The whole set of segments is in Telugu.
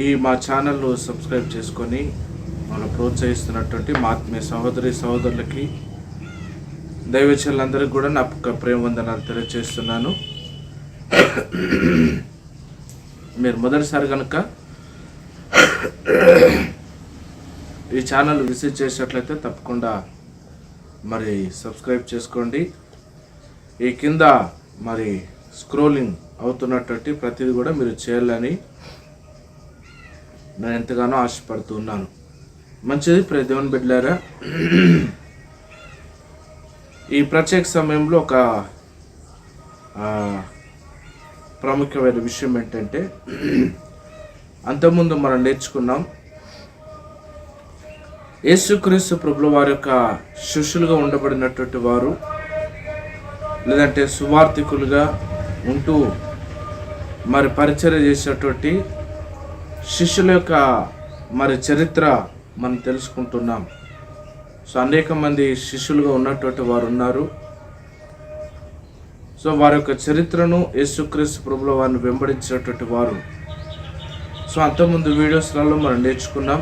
ఈ మా ఛానల్ సబ్స్క్రైబ్ చేసుకొని మనం ప్రోత్సహిస్తున్నటువంటి మా ఆత్మీయ సహోదరి సహోదరులకి దైవచల్లందరికీ కూడా నా ప్రేమ వందనాలు తెలియజేస్తున్నాను మీరు మొదటిసారి కనుక ఈ ఛానల్ విజిట్ చేసినట్లయితే తప్పకుండా మరి సబ్స్క్రైబ్ చేసుకోండి. ఈ కింద మరి స్క్రోలింగ్ అవుతున్నటువంటి ప్రతిదీ కూడా మీరు చేయాలని నేను ఎంతగానో ఆశపడుతూ ఉన్నాను మంచిది ప్రదేవన్ దేవుని బిడ్డారా ఈ ప్రత్యేక సమయంలో ఒక ప్రాముఖ్యమైన విషయం ఏంటంటే అంతకుముందు మనం నేర్చుకున్నాం యేసుక్రీస్తు ప్రభుల వారి యొక్క శిష్యులుగా ఉండబడినటువంటి వారు లేదంటే సువార్థికులుగా ఉంటూ మరి పరిచయం చేసినటువంటి శిష్యుల యొక్క మరి చరిత్ర మనం తెలుసుకుంటున్నాం. సో అనేక మంది శిష్యులుగా ఉన్నటువంటి వారు ఉన్నారు. సో వారి యొక్క చరిత్రను యేసుక్రీస్తు ప్రభుల వారిని వెంబడించేటటువంటి వారు. సో అంతకుముందు వీడియోస్లలో మనం నేర్చుకున్నాం.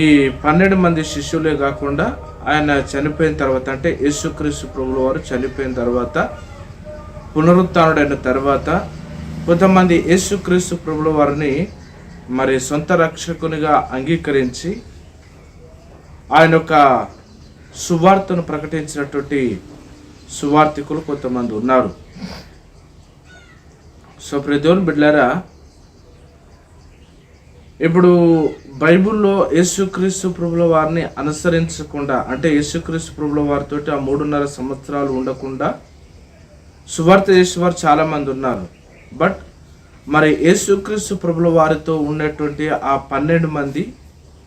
ఈ పన్నెండు మంది శిష్యులే కాకుండా ఆయన చనిపోయిన తర్వాత అంటే యేసుక్రీస్తు ప్రభుల వారు చనిపోయిన తర్వాత పునరుత్డైన తర్వాత కొంతమంది యేసుక్రీస్తు ప్రభుల వారిని మరి సొంత రక్షకునిగా అంగీకరించి ఆయన యొక్క సువార్తను ప్రకటించినటువంటి సువార్థికులు కొంతమంది ఉన్నారు. సో ప్రతిదేవుని బిడ్డారా ఇప్పుడు బైబిల్లో యేసుక్రీస్తు ప్రభుల వారిని అనుసరించకుండా అంటే యేసుక్రీస్తు ప్రభుల వారితో ఆ మూడున్నర సంవత్సరాలు ఉండకుండా సువార్త చేసేవారు చాలామంది ఉన్నారు. బట్ మరి యేసుక్రీస్తు ప్రభుల వారితో ఉన్నటువంటి ఆ పన్నెండు మంది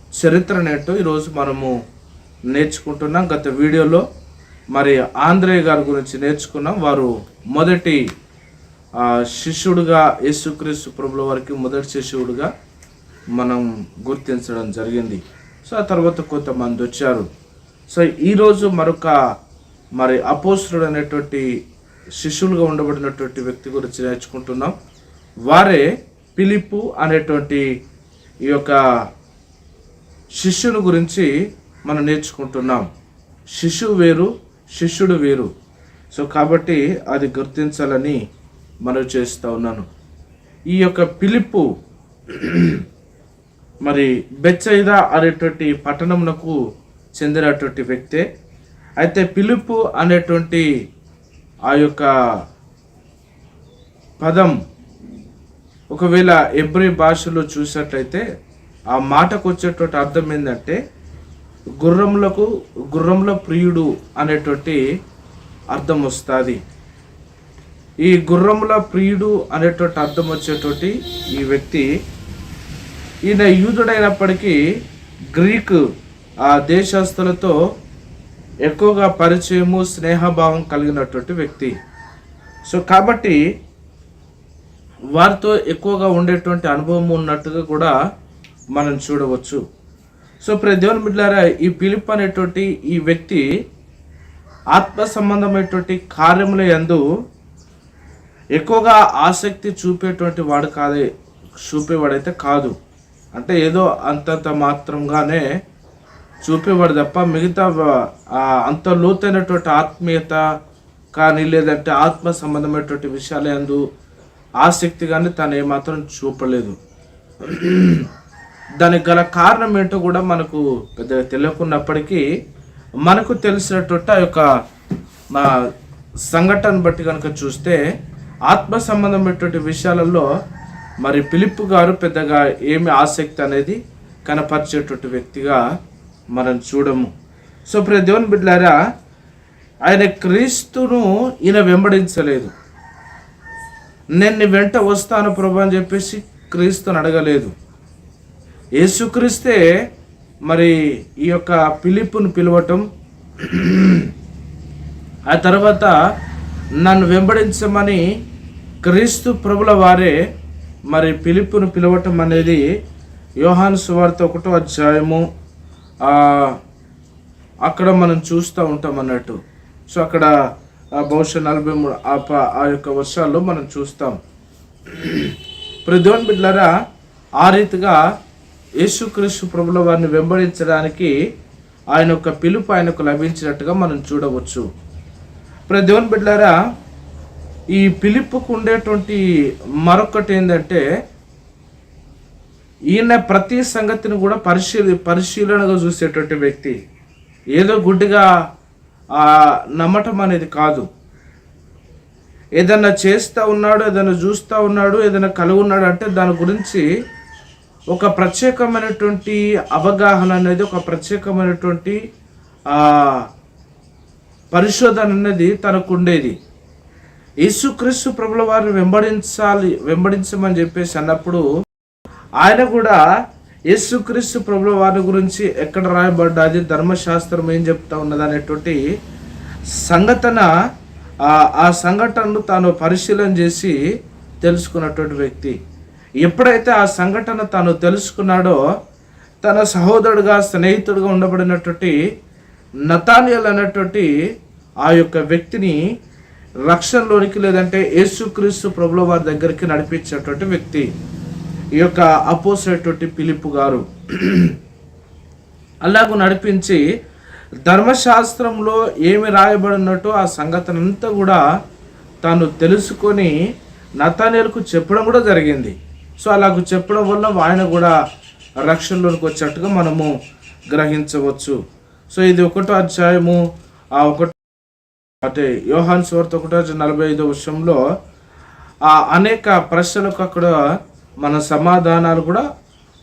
చరిత్ర చరిత్రనేంటో ఈరోజు మనము నేర్చుకుంటున్నాం. గత వీడియోలో మరి ఆంధ్రేయ గారి గురించి నేర్చుకున్నాం. వారు మొదటి శిష్యుడుగా యేసుక్రీస్తు ప్రభుల వారికి మొదటి శిష్యుడుగా మనం గుర్తించడం జరిగింది. సో ఆ తర్వాత కొంతమంది వచ్చారు. సో ఈరోజు మరొక మరి అపోస్తుడు అనేటువంటి శిష్యులుగా ఉండబడినటువంటి వ్యక్తి గురించి నేర్చుకుంటున్నాం. వారే పిలిపు అనేటువంటి ఈ యొక్క శిష్యుని గురించి మనం నేర్చుకుంటున్నాం. శిశువు వేరు శిష్యుడు వేరు. సో కాబట్టి అది గుర్తించాలని మనం చేస్తూ ఉన్నాను. ఈ యొక్క పిలుపు మరి బెచ్చైదా అనేటువంటి పట్టణమునకు చెందినటువంటి వ్యక్తే. అయితే పిలుపు అనేటువంటి ఆ యొక్క పదం ఒకవేళ ఎబ్రి భాషలో చూసినట్లయితే ఆ మాటకు వచ్చేటువంటి అర్థం ఏంటంటే గుర్రములకు గుర్రముల ప్రియుడు అనేటువంటి అర్థం వస్తుంది. ఈ గుర్రముల ప్రియుడు అనేటువంటి అర్థం వచ్చేటువంటి ఈ వ్యక్తి ఈయన యూదుడైనప్పటికీ గ్రీకు ఆ దేశస్తులతో ఎక్కువగా పరిచయము స్నేహభావం కలిగినటువంటి వ్యక్తి. సో కాబట్టి వారితో ఎక్కువగా ఉండేటువంటి అనుభవం ఉన్నట్టుగా కూడా మనం చూడవచ్చు. సో ప్రతి దేవుని బిడ్డారా ఈ పిలుపు అనేటువంటి ఈ వ్యక్తి ఆత్మ సంబంధమైనటువంటి కార్యముల ఎందు ఎక్కువగా ఆసక్తి చూపేటువంటి వాడు కాదే చూపేవాడైతే కాదు. అంటే ఏదో అంతంత మాత్రంగానే చూపేవాడు తప్ప మిగతా అంత లోతైనటువంటి ఆత్మీయత కానీ లేదంటే ఆత్మ సంబంధమైనటువంటి విషయాల అందు ఆసక్తి కానీ తను ఏమాత్రం చూపలేదు. దానికి గల కారణం ఏంటో కూడా మనకు పెద్దగా తెలియకున్నప్పటికీ మనకు తెలిసినటువంటి ఆ యొక్క మా సంఘటన బట్టి కనుక చూస్తే ఆత్మ సంబంధమైనటువంటి విషయాలలో మరి పిలుపు గారు పెద్దగా ఏమి ఆసక్తి అనేది కనపరిచేటువంటి వ్యక్తిగా మనం చూడము. సో ప్రియ దేవుని బిడ్డారా ఆయన క్రీస్తును ఈయన వెంబడించలేదు. నేను వెంట వస్తాను ప్రభు అని చెప్పేసి క్రీస్తుని అడగలేదు. యేసుక్రీస్తే మరి ఈ యొక్క పిలుపును పిలవటం ఆ తర్వాత నన్ను వెంబడించమని క్రీస్తు ప్రభుల వారే మరి పిలుపును పిలవటం అనేది యోహాను సువార్త ఒకటో అధ్యాయము అక్కడ మనం చూస్తూ ఉంటాం అన్నట్టు. సో అక్కడ బహుశా నలభై మూడు ఆ ప- ఆ యొక్క వర్షాల్లో మనం చూస్తాం. ప్రదోన్ బిడ్లరా ఆ రీతిగా యేసుక్రీస్తు ప్రభుల వారిని వెంబడించడానికి ఆయన యొక్క పిలుపు ఆయనకు లభించినట్టుగా మనం చూడవచ్చు. ప్రదోన్ బిడ్లరా ఈ పిలుపుకు ఉండేటువంటి మరొకటి ఏంటంటే ఈయన ప్రతి సంగతిని కూడా పరిశీలి పరిశీలనగా చూసేటువంటి వ్యక్తి. ఏదో గుడ్డిగా నమ్మటం అనేది కాదు. ఏదన్నా చేస్తూ ఉన్నాడు ఏదైనా చూస్తూ ఉన్నాడు ఏదైనా కలిగి ఉన్నాడు అంటే దాని గురించి ఒక ప్రత్యేకమైనటువంటి అవగాహన అనేది ఒక ప్రత్యేకమైనటువంటి పరిశోధన అనేది తనకు ఉండేది యేసుక్రీస్తు ప్రభుల వారిని వెంబడించాలి వెంబడించమని చెప్పేసి అన్నప్పుడు ఆయన కూడా యేసుక్రీస్తు ప్రభుల వారి గురించి ఎక్కడ రాయబడ్డది? ధర్మశాస్త్రం ఏం చెప్తా ఉన్నది అనేటువంటి సంఘటన ఆ- సంఘటనను తాను పరిశీలన చేసి తెలుసుకున్నటువంటి వ్యక్తి. ఎప్పుడైతే ఆ సంఘటన తాను తెలుసుకున్నాడో తన సహోదరుడుగా స్నేహితుడుగా ఉండబడినటువంటి నతానియల్ అనేటువంటి ఆ యొక్క వ్యక్తిని రక్షణలోనికి లేదంటే యేసుక్రీస్తు ప్రభుల వారి దగ్గరికి నడిపించేటువంటి వ్యక్తి. ఈ యొక్క అపోసేటువంటి పిలుపు గారు అలాగూ నడిపించి ధర్మశాస్త్రంలో ఏమి రాయబడినట్టు ఆ సంగతనంతా కూడా తాను తెలుసుకొని నతానేలకు చెప్పడం కూడా జరిగింది. సో అలాగ చెప్పడం వల్ల ఆయన కూడా రక్షణలోనికి వచ్చేట్టుగా మనము గ్రహించవచ్చు. సో ఇది ఒకటో అధ్యాయము ఆ ఒకటో అంటే యోహాన్ స్వార్త ఒకటో నలభై ఐదో విషయంలో ఆ అనేక ప్రశ్నలకు అక్కడ మన సమాధానాలు కూడా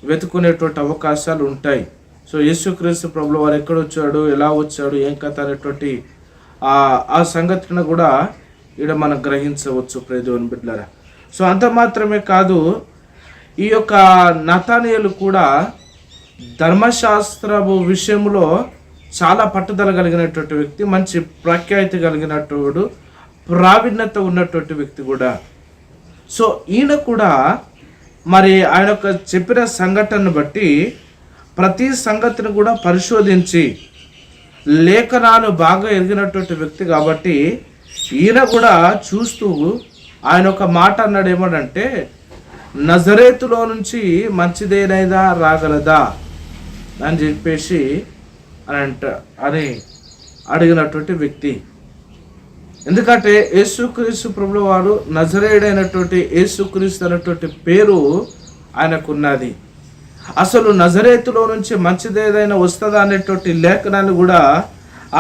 వెతుకునేటువంటి అవకాశాలు ఉంటాయి. సో యేసుక్రీస్తు ప్రభులు వారు ఎక్కడ వచ్చాడు ఎలా వచ్చాడు ఏం కథ అనేటువంటి ఆ సంఘటన కూడా ఇక్కడ మనం గ్రహించవచ్చు ప్రేదేవుని బిడ్డలారా. సో అంత మాత్రమే కాదు ఈ యొక్క నతానియలు కూడా ధర్మశాస్త్రము విషయంలో చాలా పట్టుదల కలిగినటువంటి వ్యక్తి మంచి ప్రఖ్యాతి కలిగినటువంటి ప్రావీణ్యత ఉన్నటువంటి వ్యక్తి కూడా. సో ఈయన కూడా మరి ఆయన యొక్క చెప్పిన సంఘటనను బట్టి ప్రతి సంగతిని కూడా పరిశోధించి లేఖనాలు బాగా ఎరిగినటువంటి వ్యక్తి కాబట్టి ఈయన కూడా చూస్తూ ఆయన ఒక మాట అన్నాడు ఏమనంటే నజరేతులో నుంచి మంచిదేనైదా రాగలదా? అని చెప్పేసి అని అంట అని అడిగినటువంటి వ్యక్తి. ఎందుకంటే యేసుక్రీస్తు ప్రభుల వారు నజరేయుడైనటువంటి యేసుక్రీస్తు అనేటువంటి పేరు ఆయనకున్నది. అసలు నజరేతులో నుంచి మంచిదేదైనా వస్తుందా అనేటువంటి లేఖనాన్ని కూడా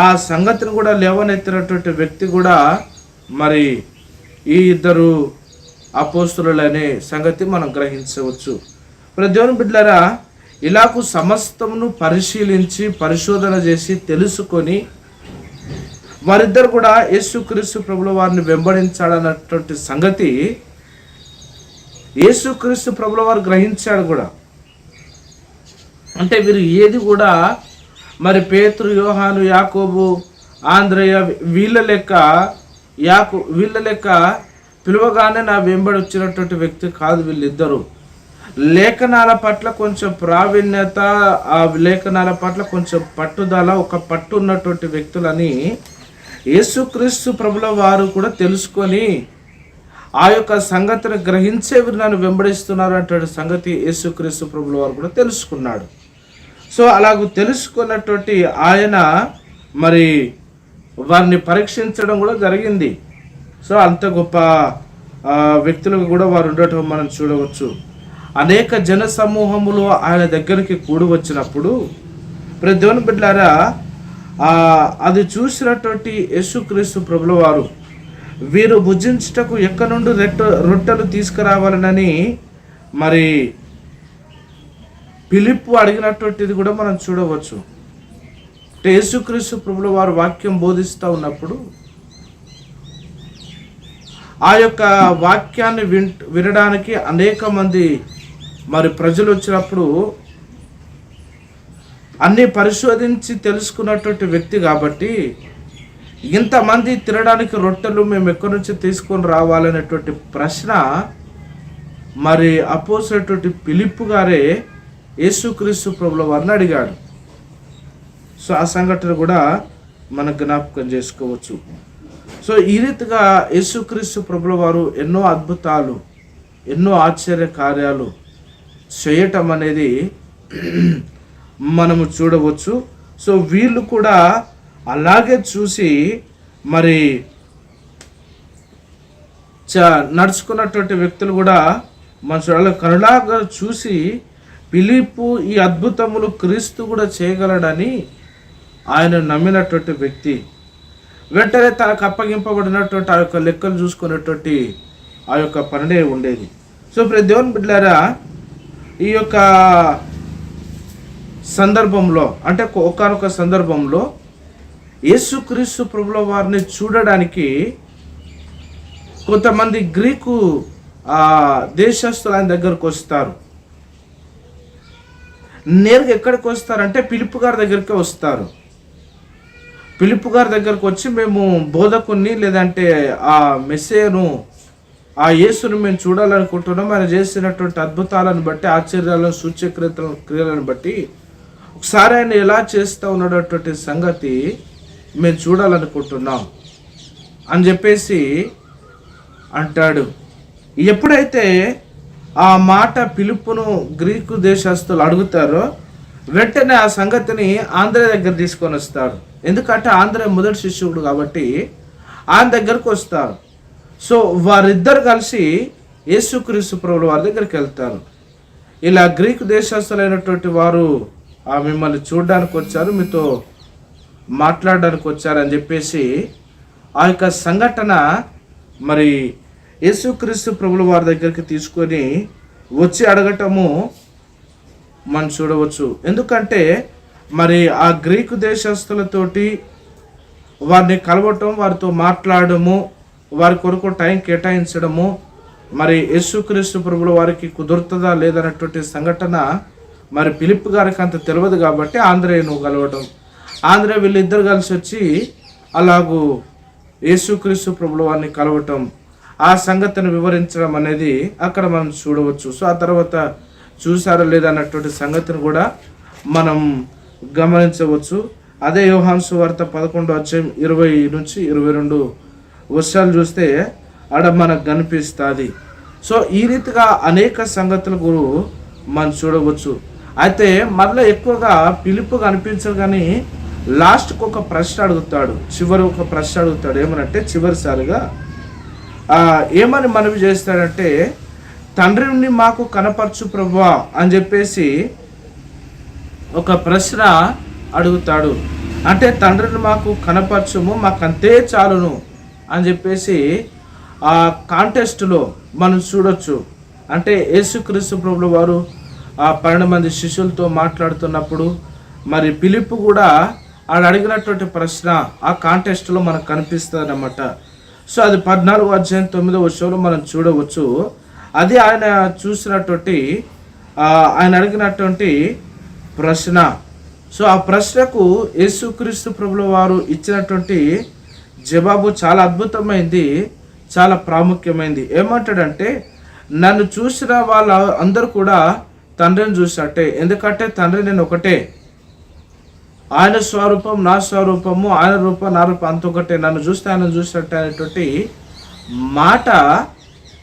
ఆ సంగతిని కూడా లేవనెత్తినటువంటి వ్యక్తి కూడా మరి ఈ ఇద్దరు అపోస్తులనే సంగతి మనం గ్రహించవచ్చు. మరి దేవుని బిడ్డలారా ఇలాకు సమస్తమును పరిశీలించి పరిశోధన చేసి తెలుసుకొని వారిద్దరు కూడా యేసుక్రీస్తు ప్రభులు వారిని వెంబడించాడన్నటువంటి సంగతి యేసుక్రీస్తు ప్రభుల వారు గ్రహించాడు కూడా. అంటే వీరు ఏది కూడా మరి పేతురు యోహాను యాకోబు ఆంధ్రయ్య వీళ్ళ లెక్క యాకు వీళ్ళ లెక్క పిలువగానే నా వెంబడి వచ్చినటువంటి వ్యక్తి కాదు వీళ్ళిద్దరు. లేఖనాల పట్ల కొంచెం ప్రావీణ్యత ఆ లేఖనాల పట్ల కొంచెం పట్టుదల ఒక పట్టు ఉన్నటువంటి వ్యక్తులని యేసుక్రీస్తు ప్రభుల వారు కూడా తెలుసుకొని ఆ యొక్క సంగతిని గ్రహించే నన్ను వెంబడిస్తున్నారు అటువంటి సంగతి యేసుక్రీస్తు ప్రభుల వారు కూడా తెలుసుకున్నాడు. సో అలాగూ తెలుసుకున్నటువంటి ఆయన మరి వారిని పరీక్షించడం కూడా జరిగింది. సో అంత గొప్ప వ్యక్తులకు కూడా వారు ఉండటం మనం చూడవచ్చు. అనేక జన సమూహములు ఆయన దగ్గరికి కూడి వచ్చినప్పుడు ప్రతి దేవుని బిడ్డారా అది చూసినటువంటి యేసుక్రీస్తు ప్రభుల వారు వీరు భుజించుటకు ఎక్కడి నుండి రెట్ట రొట్టెలు తీసుకురావాలనని మరి పిలుపు అడిగినటువంటిది కూడా మనం చూడవచ్చు. అంటే యేసుక్రీస్తు ప్రభుల వారు వాక్యం బోధిస్తూ ఉన్నప్పుడు ఆ యొక్క వాక్యాన్ని వినడానికి అనేక మంది మరి ప్రజలు వచ్చినప్పుడు అన్ని పరిశోధించి తెలుసుకున్నటువంటి వ్యక్తి కాబట్టి ఇంతమంది తినడానికి రొట్టెలు మేము ఎక్కడి నుంచి తీసుకొని రావాలనేటువంటి ప్రశ్న మరి అపోసినటువంటి పిలుపు గారే యేసుక్రీస్తు ప్రభుల వారిని అడిగాడు. సో ఆ సంఘటన కూడా మనం జ్ఞాపకం చేసుకోవచ్చు. సో ఈ రీతిగా యేసుక్రీస్తు ప్రభుల వారు ఎన్నో అద్భుతాలు ఎన్నో ఆశ్చర్య కార్యాలు చేయటం అనేది మనము చూడవచ్చు. సో వీళ్ళు కూడా అలాగే చూసి మరి చ నడుచుకున్నటువంటి వ్యక్తులు కూడా మన చూడాలి కరుణాగా చూసి పిలిపు ఈ అద్భుతములు క్రీస్తు కూడా చేయగలడని ఆయన నమ్మినటువంటి వ్యక్తి. వెంటనే తనకు అప్పగింపబడినటువంటి ఆ యొక్క లెక్కలు చూసుకునేటువంటి ఆ యొక్క పనినే ఉండేది. సో ప్రతి దేవుని బిడ్డారా ఈ యొక్క సందర్భంలో అంటే ఒకనొక సందర్భంలో యేసుక్రీస్తు ప్రభుల వారిని చూడడానికి కొంతమంది గ్రీకు దేశస్తులు ఆయన దగ్గరకు వస్తారు. నేరుగా ఎక్కడికి వస్తారంటే పిలుపు గారి దగ్గరికి వస్తారు. పిలుపు గారి దగ్గరకు వచ్చి మేము బోధకుని లేదంటే ఆ మెస్సేను ఆ యేసును మేము చూడాలనుకుంటున్నాం. ఆయన చేసినటువంటి అద్భుతాలను బట్టి ఆశ్చర్యాలను సూచ్యక్రియతల క్రియలను బట్టి ఒకసారి ఆయన ఎలా చేస్తూ ఉన్నటువంటి సంగతి మేము చూడాలనుకుంటున్నాం అని చెప్పేసి అంటాడు. ఎప్పుడైతే ఆ మాట పిలుపును గ్రీకు దేశస్తులు అడుగుతారో వెంటనే ఆ సంగతిని ఆంధ్ర దగ్గర తీసుకొని వస్తారు. ఎందుకంటే ఆంధ్ర మొదటి శిష్యుడు కాబట్టి ఆయన దగ్గరకు వస్తారు. సో వారిద్దరు కలిసి యేసుక్రీస్తు ప్రభుల వారి దగ్గరికి వెళ్తారు. ఇలా గ్రీకు దేశస్తులైనటువంటి వారు మిమ్మల్ని చూడడానికి వచ్చారు మీతో మాట్లాడడానికి వచ్చారని చెప్పేసి ఆ యొక్క సంఘటన మరి యేసుక్రీస్తు ప్రభుల వారి దగ్గరికి తీసుకొని వచ్చి అడగటము మనం చూడవచ్చు. ఎందుకంటే మరి ఆ గ్రీకు దేశస్తులతోటి వారిని కలవటం వారితో మాట్లాడము వారి కొరకు టైం కేటాయించడము మరి యేసుక్రీస్తు ప్రభుల వారికి కుదురుతుందా లేదన్నటువంటి సంఘటన మరి పిలిప్ గారికి అంత తెలియదు కాబట్టి ఆంధ్రేయను కలవటం. ఆంధ్రే వీళ్ళిద్దరు కలిసి వచ్చి అలాగూ యేసుక్రీస్తు ప్రభులు వారిని కలవటం ఆ సంగతిని వివరించడం అనేది అక్కడ మనం చూడవచ్చు. సో ఆ తర్వాత చూసారో లేదన్నటువంటి సంగతిని కూడా మనం గమనించవచ్చు. అదే యోహాన్సు వార్త పదకొండు అధ్యాయం ఇరవై నుంచి ఇరవై రెండు వర్షాలు చూస్తే ఆడ మనకు కనిపిస్తుంది సో ఈ రీతిగా అనేక సంగతులు గురు మనం చూడవచ్చు. అయితే మళ్ళీ ఎక్కువగా పిలుపు కనిపించదు కానీ లాస్ట్కి ఒక ప్రశ్న అడుగుతాడు. చివరి ఒక ప్రశ్న అడుగుతాడు. ఏమనంటే చివరిసారిగా ఏమని మనవి చేస్తాడంటే తండ్రిని మాకు కనపరచు ప్రభా అని చెప్పేసి ఒక ప్రశ్న అడుగుతాడు. అంటే తండ్రిని మాకు కనపరచుము మాకు అంతే చాలును అని చెప్పేసి ఆ కాంటెస్ట్లో మనం చూడొచ్చు. అంటే యేసుక్రీస్తు ప్రభుల వారు ఆ పన్నెండు మంది శిష్యులతో మాట్లాడుతున్నప్పుడు మరి పిలుపు కూడా ఆడు అడిగినటువంటి ప్రశ్న ఆ కాంటెస్ట్లో మనకు కనిపిస్తుంది అన్నమాట సో అది పద్నాలుగు అధ్యాయం తొమ్మిదో వచ్చంలో మనం చూడవచ్చు. అది ఆయన చూసినటువంటి ఆయన అడిగినటువంటి ప్రశ్న. సో ఆ ప్రశ్నకు యేసుక్రీస్తు ప్రభుల వారు ఇచ్చినటువంటి జవాబు చాలా అద్భుతమైంది చాలా ప్రాముఖ్యమైంది. ఏమంటాడంటే నన్ను చూసిన వాళ్ళ అందరూ కూడా తండ్రిని చూసినట్టే. ఎందుకంటే తండ్రి నేను ఒకటే. ఆయన స్వరూపం నా స్వరూపము ఆయన రూపం నా రూపం అంత ఒకటే. నన్ను చూస్తే ఆయన చూసినట్టే అనేటువంటి మాట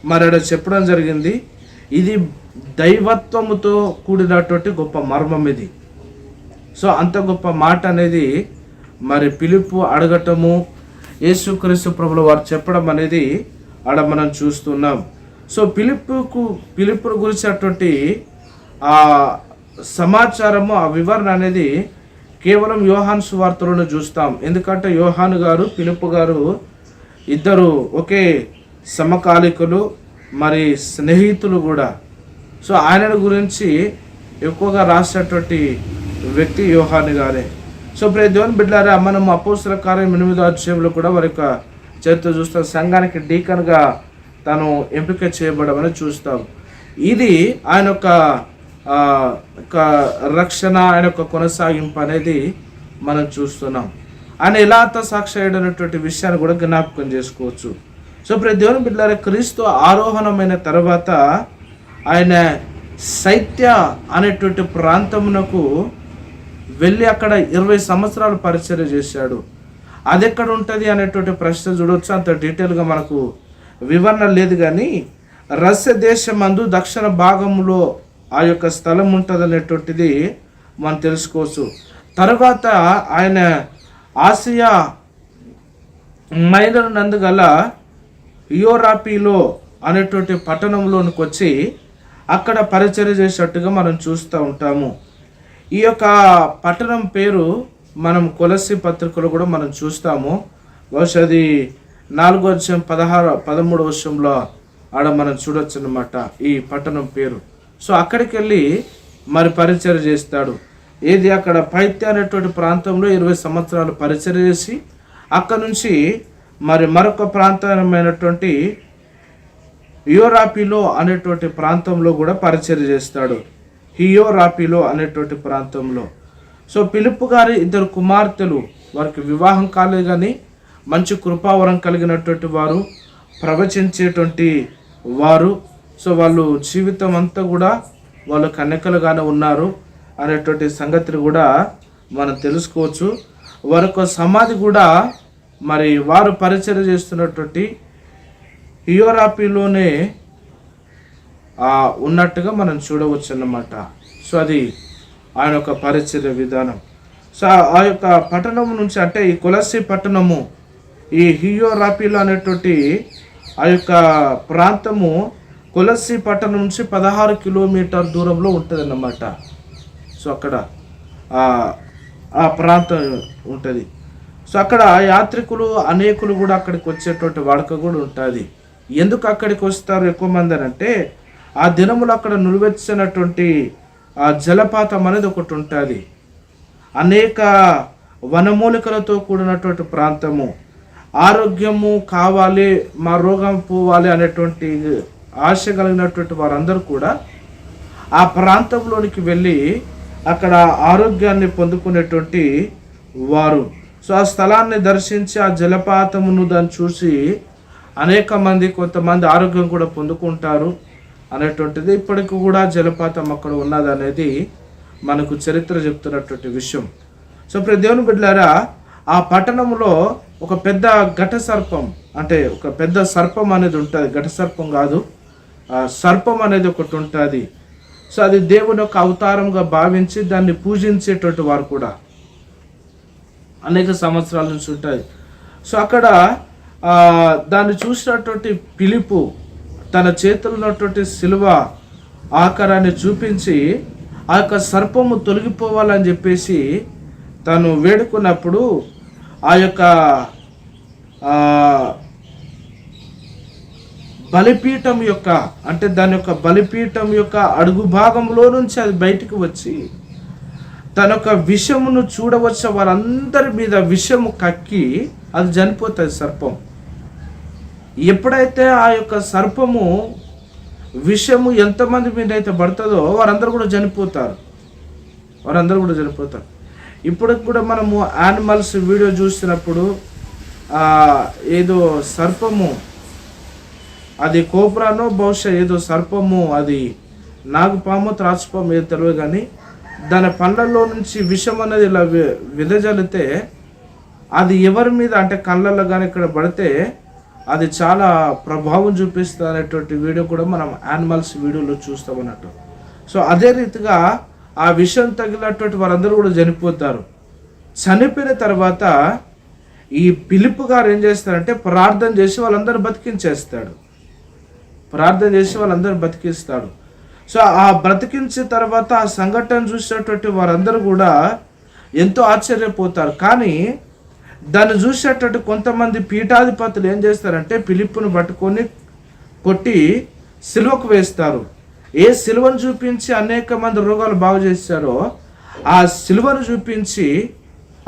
మరి ఆడ చెప్పడం జరిగింది. ఇది దైవత్వముతో కూడినటువంటి గొప్ప మర్మం ఇది. సో అంత గొప్ప మాట అనేది మరి పిలుపు అడగటము యేసుక్రీస్తు ప్రభులు వారు చెప్పడం అనేది ఆడ మనం చూస్తున్నాం. సో పిలుపుకు పిలుపు గురించినటువంటి ఆ సమాచారము ఆ వివరణ అనేది కేవలం యోహాన్ సువార్తలను చూస్తాం. ఎందుకంటే యోహాన్ గారు పిలుపు గారు ఇద్దరు ఒకే సమకాలికులు మరి స్నేహితులు కూడా. సో ఆయన గురించి ఎక్కువగా రాసినటువంటి వ్యక్తి యోహాని గారే. సో ప్రతి దేవుని బిడ్డారా మనం అపోసర కార్యం ఎనిమిదో అధ్యాయంలో కూడా వారి యొక్క చరిత్ర చూస్తాం. సంఘానికి డీకన్గా తను ఎంపిక చేయబడమని చూస్తాం. ఇది ఆయన యొక్క రక్షణ ఆయన యొక్క కొనసాగింపు అనేది మనం చూస్తున్నాం. ఆయన ఎలా అంత సాక్షి అనేటువంటి విషయాన్ని కూడా జ్ఞాపకం చేసుకోవచ్చు. సో ప్రతి దేవుని బిడ్డారా క్రీస్తు ఆరోహణమైన తర్వాత ఆయన శైత్య అనేటువంటి ప్రాంతమునకు వెళ్ళి అక్కడ ఇరవై సంవత్సరాలు పరిచయం చేశాడు. అది ఎక్కడ ఉంటుంది అనేటువంటి ప్రశ్న చూడవచ్చు అంత డీటెయిల్గా మనకు వివరణ లేదు కానీ రస్య దేశమందు దక్షిణ భాగంలో ఆ యొక్క స్థలం ఉంటుంది అనేటువంటిది మనం తెలుసుకోవచ్చు. తర్వాత ఆయన ఆసియా మైనర్ నందుగల యోరాపీలో అనేటువంటి పట్టణంలోనికి వచ్చి అక్కడ పరిచర్య చేసేట్టుగా మనం చూస్తూ ఉంటాము. ఈ యొక్క పట్టణం పేరు మనం కొలసి పత్రికలు కూడా మనం చూస్తాము. బహుశా అది నాలుగో వచ్చం పదహారు పదమూడు వర్షంలో ఆడ మనం చూడొచ్చు అనమాట ఈ పట్టణం పేరు. సో అక్కడికి వెళ్ళి మరి పరిచయం చేస్తాడు. ఏది అక్కడ పైత్య అనేటువంటి ప్రాంతంలో ఇరవై సంవత్సరాలు పరిచయం చేసి అక్కడ నుంచి మరి మరొక ప్రాంతమైనటువంటి హియోరాపిలో అనేటువంటి ప్రాంతంలో కూడా పరిచయం చేస్తాడు. హియోరాపిలో అనేటువంటి ప్రాంతంలో. సో పిలుపు గారి ఇద్దరు కుమార్తెలు వారికి వివాహం కాలేదు కానీ మంచి కృపావరం కలిగినటువంటి వారు ప్రవచించేటువంటి వారు సో వాళ్ళు జీవితం అంతా కూడా వాళ్ళు కన్యకలుగానే ఉన్నారు అనేటువంటి సంగతిని కూడా మనం తెలుసుకోవచ్చు. వారొక సమాధి కూడా మరి వారు పరిచయం చేస్తున్నటువంటి హియోరాపీలోనే ఉన్నట్టుగా మనం చూడవచ్చు అన్నమాట సో అది ఆయన యొక్క పరిచయ విధానం. సో ఆ- ఆ యొక్క పట్టణం నుంచి అంటే ఈ కులసి పట్టణము ఈ హియోరాపీలో అనేటువంటి ఆ యొక్క ప్రాంతము కొలసి పట్టణం నుంచి పదహారు కిలోమీటర్ దూరంలో ఉంటుంది అన్నమాట సో అక్కడ ఆ- ప్రాంతం ఉంటుంది. సో అక్కడ యాత్రికులు అనేకులు కూడా అక్కడికి వచ్చేటువంటి వాడక కూడా ఉంటుంది. ఎందుకు అక్కడికి వస్తారు ఎక్కువ మంది అని అంటే ఆ దినములు అక్కడ నిలువెచ్చినటువంటి ఆ జలపాతం అనేది ఒకటి ఉంటుంది. అనేక వనమూలికలతో కూడినటువంటి ప్రాంతము. ఆరోగ్యము కావాలి మా రోగం పోవాలి అనేటువంటి ఆశ కలిగినటువంటి వారందరూ కూడా ఆ ప్రాంతంలోనికి వెళ్ళి అక్కడ ఆరోగ్యాన్ని పొందుకునేటువంటి వారు. సో ఆ స్థలాన్ని దర్శించి ఆ జలపాతమును దాన్ని చూసి అనేక మంది కొంతమంది ఆరోగ్యం కూడా పొందుకుంటారు అనేటువంటిది ఇప్పటికి కూడా జలపాతం అక్కడ ఉన్నది అనేది మనకు చరిత్ర చెప్తున్నటువంటి విషయం. సో ప్రతి దేవుని బిడ్డారా ఆ పట్టణంలో ఒక పెద్ద ఘట సర్పం అంటే ఒక పెద్ద సర్పం అనేది ఉంటుంది. ఘట సర్పం కాదు. సర్పం అనేది ఒకటి ఉంటుంది. సో అది దేవుని యొక్క అవతారంగా భావించి దాన్ని పూజించేటటువంటి వారు కూడా అనేక సంవత్సరాల నుంచి ఉంటుంది సో అక్కడ దాన్ని చూసినటువంటి పిలుపు తన చేతులు ఉన్నటువంటి శిలువ ఆకారాన్ని చూపించి ఆ యొక్క సర్పము తొలగిపోవాలని చెప్పేసి తను వేడుకున్నప్పుడు ఆ యొక్క బలిపీఠం యొక్క అంటే దాని యొక్క బలిపీఠం యొక్క అడుగు భాగంలో నుంచి అది బయటికి వచ్చి తన యొక్క విషమును చూడవచ్చే వారందరి మీద విషము కక్కి అది చనిపోతుంది సర్పం. ఎప్పుడైతే ఆ యొక్క సర్పము విషము ఎంతమంది మీద అయితే పడుతుందో వారందరూ కూడా చనిపోతారు. వారందరూ కూడా చనిపోతారు. ఇప్పుడు కూడా మనము యానిమల్స్ వీడియో చూసినప్పుడు ఏదో సర్పము అది కోబ్రానో బహుశా ఏదో సర్పము అది నాగుపాము త్రాచుపాము ఏదో తెలియదు కానీ దాని పండ్లలో నుంచి విషం అనేది ఇలా వి- విదజల్లితే అది ఎవరి మీద అంటే కళ్ళల్లో కానీ ఇక్కడ పడితే అది చాలా ప్రభావం చూపిస్తుంది అనేటువంటి వీడియో కూడా మనం యానిమల్స్ వీడియోలో చూస్తాం అన్నట్టు. సో అదే రీతిగా ఆ విషం తగిలినటువంటి వారందరూ కూడా చనిపోతారు. చనిపోయిన తర్వాత ఈ పిలుపు గారు ఏం చేస్తారంటే ప్రార్థన చేసి వాళ్ళందరూ బతికించేస్తాడు. ప్రార్థన చేసి వాళ్ళందరూ బతికిస్తాడు. సో ఆ బ్రతికించిన తర్వాత ఆ సంఘటన చూసినటువంటి వారందరూ కూడా ఎంతో ఆశ్చర్యపోతారు. కానీ దాన్ని చూసేటట్టు కొంతమంది పీఠాధిపతులు ఏం చేస్తారంటే పిలుపును పట్టుకొని కొట్టి సిలువకు వేస్తారు. ఏ సిలువను చూపించి అనేక మంది రోగాలు బాగు చేశారో ఆ సిలువను చూపించి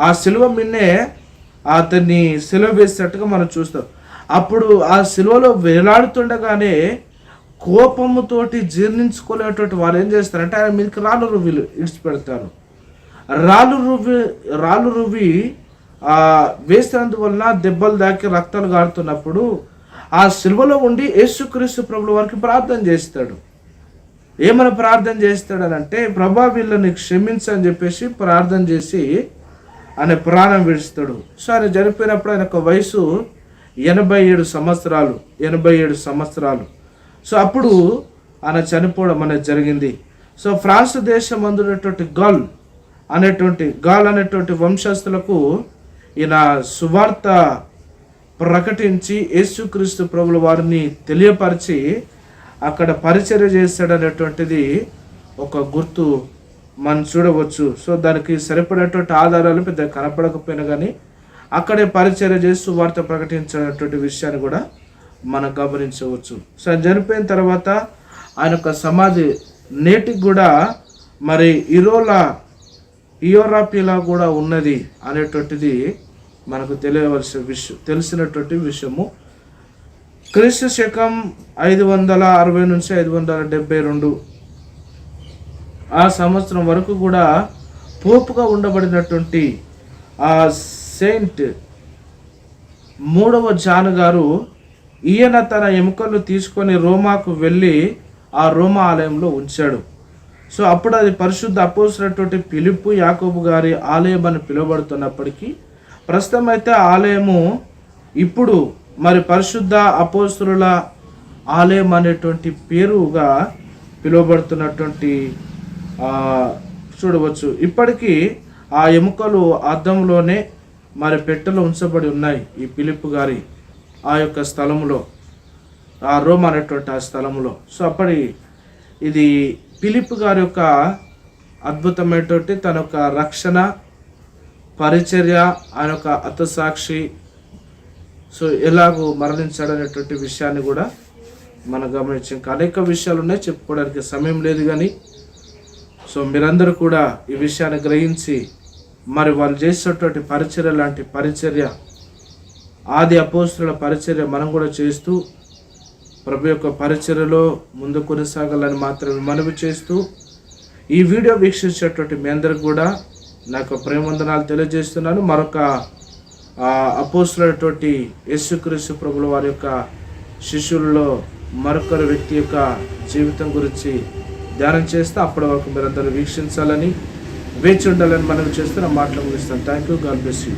ఆ సిలువ మిన్నే అతన్ని సిలువ వేసేటట్టుగా మనం చూస్తాం. అప్పుడు ఆ సిలువలో వేలాడుతుండగానే కోపముతోటి జీర్ణించుకోలేటువంటి వారు ఏం చేస్తారంటే ఆయన మీదకి రాళ్ళు రువ్విలు ఇడిచిపెడతారు. రాళ్ళు రువ్వి రాళ్ళు రువ్వి ఆ, వేసినందువలన దెబ్బలు దాకి రక్తాలు గారుతున్నప్పుడు ఆ సిలువలో ఉండి యేసుక్రీస్తు ప్రభుల వారికి ప్రార్థన చేస్తాడు. ఏమైనా ప్రార్థన చేస్తాడు అని అంటే ప్రభా వీళ్ళని క్షమించని చెప్పేసి ప్రార్థన చేసి ఆయన ప్రాణం విడుస్తాడు. సో ఆయన చనిపోయినప్పుడు ఆయన ఒక వయసు ఎనభై ఏడు సంవత్సరాలు ఎనభై ఏడు సంవత్సరాలు. సో అప్పుడు ఆయన చనిపోవడం అనేది జరిగింది. సో ఫ్రాన్స్ దేశం అందునటువంటి గాల్ అనేటువంటి గాల్ అనేటువంటి వంశస్థులకు ఈయన సువార్త ప్రకటించి యేసుక్రీస్తు ప్రభుల వారిని తెలియపరిచి అక్కడ పరిచర్య చేస్తాడనేటువంటిది ఒక గుర్తు మనం చూడవచ్చు. సో దానికి సరిపడేటువంటి ఆధారాలు పెద్ద కనపడకపోయినా కానీ అక్కడే పరిచర్య చేస్తూ వార్త ప్రకటించినటువంటి విషయాన్ని కూడా మనం గమనించవచ్చు. సో చనిపోయిన తర్వాత ఆయన యొక్క సమాధి నేటికి కూడా మరి ఇరోలా ఇయోరాపిలా కూడా ఉన్నది అనేటువంటిది మనకు తెలియవలసిన విషయం తెలిసినటువంటి విషయము. క్రీస్తు శకం ఐదు వందల అరవై నుంచి ఐదు వందల డెబ్బై రెండు ఆ సంవత్సరం వరకు కూడా పోపుగా ఉండబడినటువంటి ఆ సెయింట్ మూడవ జాన్ గారు ఈయన తన ఎముకలు తీసుకొని రోమాకు వెళ్ళి ఆ రోమా ఆలయంలో ఉంచాడు. సో అప్పుడు అది పరిశుద్ధ అపోసినటువంటి పిలుపు యాకోబు గారి ఆలయం అని పిలువబడుతున్నప్పటికీ ప్రస్తుతం అయితే ఆలయము ఇప్పుడు మరి పరిశుద్ధ అపోసురుల ఆలయం అనేటువంటి పేరుగా పిలువబడుతున్నటువంటి చూడవచ్చు. ఇప్పటికీ ఆ ఎముకలు అద్దంలోనే మరి పెట్టెలు ఉంచబడి ఉన్నాయి ఈ పిలుపు గారి ఆ యొక్క స్థలములో ఆ రోమ్ అనేటువంటి ఆ స్థలములో. సో అప్పటి ఇది పిలిప్ గారి యొక్క అద్భుతమైనటువంటి తన యొక్క రక్షణ పరిచర్య ఆయన యొక్క అతసాక్షి సో ఎలాగో మరణించాడనేటువంటి విషయాన్ని కూడా మనం గమనించాం. అనేక విషయాలు ఉన్నాయి చెప్పుకోవడానికి సమయం లేదు కానీ సో మీరందరూ కూడా ఈ విషయాన్ని గ్రహించి మరి వాళ్ళు చేసేటువంటి పరిచర్య లాంటి పరిచర్య ఆది అపోస్తుల పరిచర్య మనం కూడా చేస్తూ ప్రభు యొక్క పరిచర్యలో ముందు కొనసాగాలని మాత్రమే మనవి చేస్తూ ఈ వీడియో వీక్షించేటువంటి మీ అందరికి కూడా నాకు ప్రేమందనాలు తెలియజేస్తున్నాను. మరొక అపోస్తులైనటువంటి యేసుక్రీస్తు ప్రభుల వారి యొక్క శిష్యుల్లో మరొకరు వ్యక్తి యొక్క జీవితం గురించి ధ్యానం చేస్తే అప్పటి వరకు మీరందరూ వీక్షించాలని వేచి ఉండాలని మనవి చేస్తే మాటలు ముగిస్తాను. Thank you God bless you